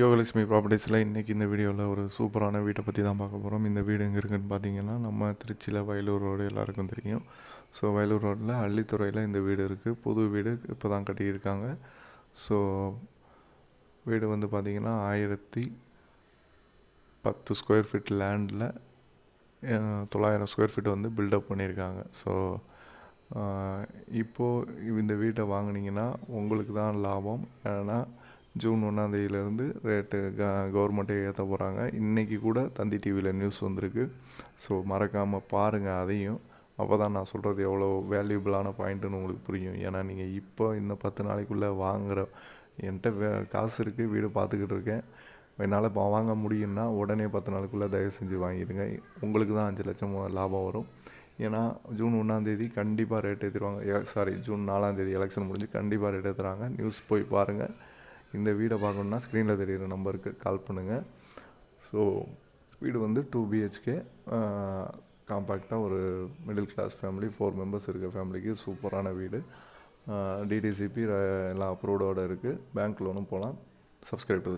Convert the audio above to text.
யோகலட்சுமி ப்ராப்பர்ட்டிஸில் இன்றைக்கி இந்த வீடியோவில் ஒரு சூப்பரான வீட்டை பற்றி தான் பார்க்க போகிறோம் இந்த வீடு எங்கே இருக்குன்னு பார்த்தீங்கன்னா நம்ம திருச்சியில் வயலூர் ரோடு எல்லாருக்கும் தெரியும். ஸோ வயலூர் ரோட்டில் அள்ளித்துறையில் இந்த வீடு இருக்குது புது வீடு இப்போ தான் கட்டியிருக்காங்க. ஸோ வீடு வந்து பார்த்திங்கன்னா ஆயிரத்தி பத்து ஸ்கொயர் ஃபீட் லேண்டில் தொள்ளாயிரம் ஸ்கொயர் ஃபீட் வந்து பில்டப் பண்ணியிருக்காங்க. ஸோ இப்போது இந்த வீட்டை வாங்கினீங்கன்னா உங்களுக்கு தான் லாபம். ஏன்னா ஜூன் ஒன்றாந்தேதியிலேருந்து ரேட்டு க கவர்மெண்ட்டே ஏற்ற போகிறாங்க இன்றைக்கி கூட தந்தி டிவியில் நியூஸ் வந்திருக்கு. ஸோ மறக்காமல் பாருங்கள் அதையும். அப்போ தான் நான் சொல்கிறது எவ்வளோ வேல்யூபிளான பாயிண்ட்டுன்னு உங்களுக்கு புரியும். ஏன்னா நீங்கள் இப்போ இன்னும் பத்து நாளைக்குள்ளே வாங்குகிற என்கிட்ட வே காசு இருக்குது வீடு பார்த்துக்கிட்டு இருக்கேன். என்னால் இப்போ வாங்க முடியும்னா உடனே பத்து நாளுக்குள்ளே தயவு செஞ்சு வாங்கிடுங்க. உங்களுக்கு தான் அஞ்சு லட்சம் லாபம் வரும். ஏன்னா ஜூன் ஒன்றாந்தேதி கண்டிப்பாக ரேட் ஏற்றிடுவாங்க சாரி ஜூன் நாலாந்தேதி எலெக்ஷன் முடிஞ்சு கண்டிப்பாக ரேட் ஏற்றுறாங்க நியூஸ் போய் பாருங்கள் இந்த வீடை பார்க்கணுன்னா ஸ்க்ரீனில் தெரிகிற நம்பருக்கு கால் பண்ணுங்கள் ஸோ வீடு வந்து டூ பிஹெச்கே காம்பேக்டாக ஒரு middle class family four members இருக்க ஃபேமிலிக்கு சூப்பரான வீடு. டிடிசிபி எல்லாம் அப்ரூவ்டோடு இருக்குது பேங்க் லோனும் போகலாம் சப்ஸ்கிரைப் டு